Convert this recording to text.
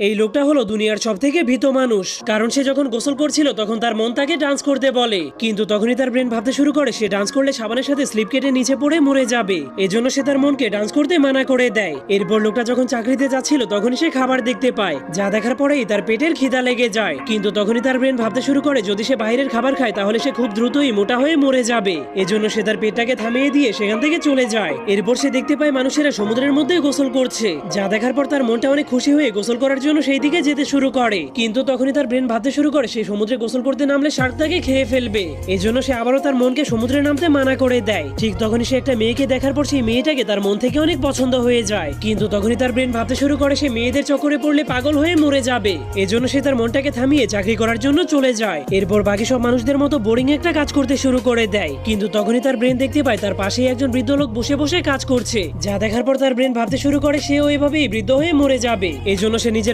এই লোকটা হলো দুনিয়ার সব থেকে ভীত মানুষ। কারণ সে যখন গোসল করছিল, তখন তার মন তাকে ডান্স করতে বলে। কিন্তু তখনই তার ব্রেন ভাবতে শুরু করে, সে ডান্স করলে সাবানের সাথে স্লিপ কেটে নিচে পড়ে মরে যাবে। এজন্য সে তার মনকে ডান্স করতে মানা করে দেয়। এরপর লোকটা যখন চাকরিতে যাচ্ছিল, তখনই সে খাবার দেখতে পায়। যা দেখার পরেই তার পেটের খিদা লেগে যায়। কিন্তু তখনই তার ব্রেন ভাবতে শুরু করে, যদি সে বাইরের খাবার খায়, তাহলে সে খুব দ্রুতই মোটা হয়ে মরে যাবে। এজন্য সে তার পেটটাকে থামিয়ে দিয়ে সেখান থেকে চলে যায়। এরপর সে দেখতে পায় মানুষেরা সমুদ্রের মধ্যে গোসল করছে। যা দেখার পর তার মনটা অনেক খুশি হয়ে গোসল করার জন্য সেই দিকে যেতে শুরু করে। কিন্তু তখনই তার ব্রেন ভাবতে শুরু করে সেই সমুদ্রে গোসল করতে নামলে শার্ক তাকে খেয়ে ফেলবে। এজন্য সে আবারও তার মনকে সমুদ্রে নামতে মানা করে দেয়। ঠিক তখনই সে একটা মেয়েকে দেখার পর সেই মেয়েটাকে তার মন থেকে অনেক পছন্দ হয়ে যায়। কিন্তু তখনই তার ব্রেন ভাবতে শুরু করে, সে মেয়েদের চক্করে পড়লে পাগল হয়ে মরে যাবে। এজন্য সে তার মনটাকে থামিয়ে চাকরি করার জন্য চলে যায়। এরপর বাকি সব মানুষদের মতো বোরিং একটা কাজ করতে শুরু করে দেয়। কিন্তু তখনই তার ব্রেন দেখতে পায়, তার পাশেই একজন বৃদ্ধ লোক বসে বসে কাজ করছে। যা দেখার পর তার ব্রেন ভাবতে শুরু করে, সেও এভাবেই বৃদ্ধ হয়ে মরে যাবে। এজন্য সে নিজের